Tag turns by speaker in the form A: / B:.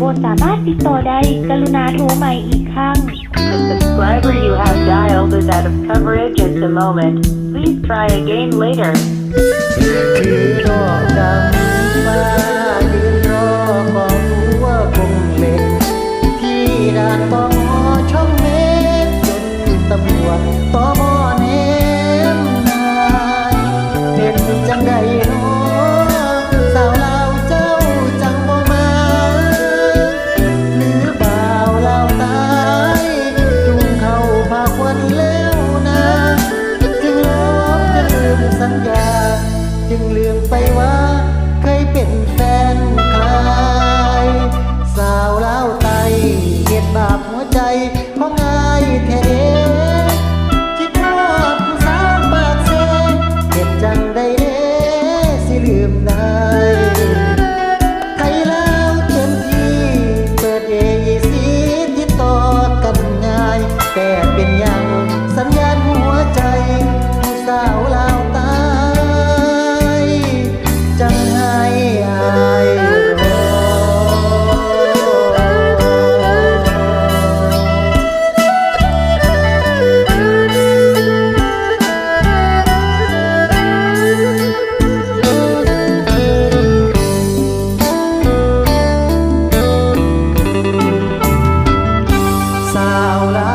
A: บทสามาร
B: ถติดต่อได้กรุณาโทรใหม่อีกครั้ง
C: The subscriber you have dialed is out of coverage at the moment. Please try again later.
A: aula